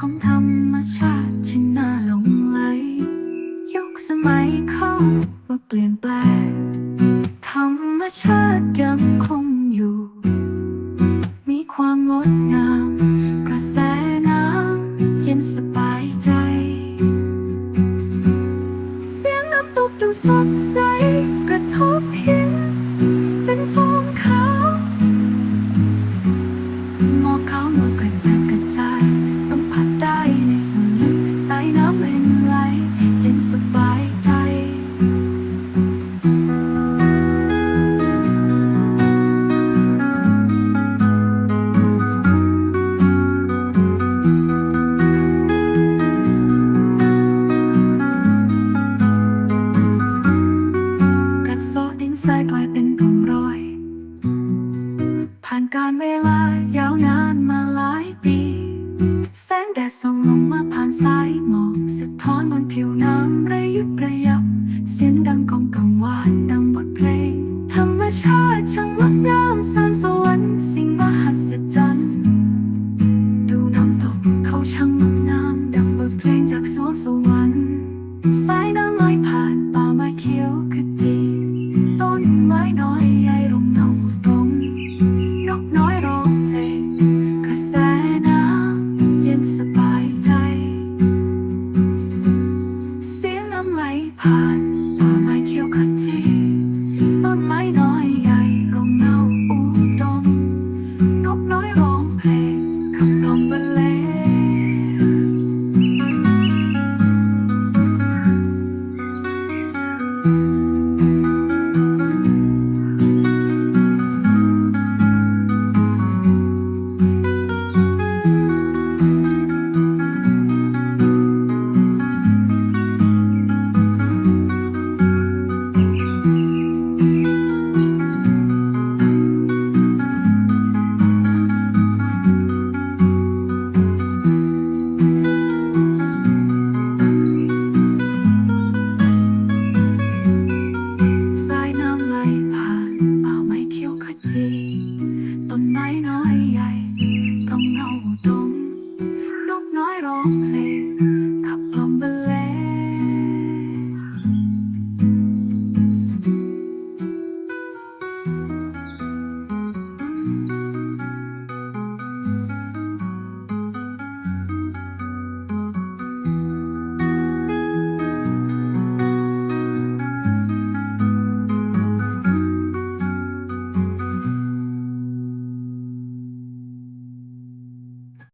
ของธรรมชาติที่น่าหลงไหลยุคสมัยเข้ามาเปลี่ยนแปลง ธรรมชาติยังคงอยู่ มีความงดงาม ผ่านการเวลายาวนานมาหลายปี แสงแดดส่องลงมาผ่านสายหมอกสะท้อนบนผิวน้ำ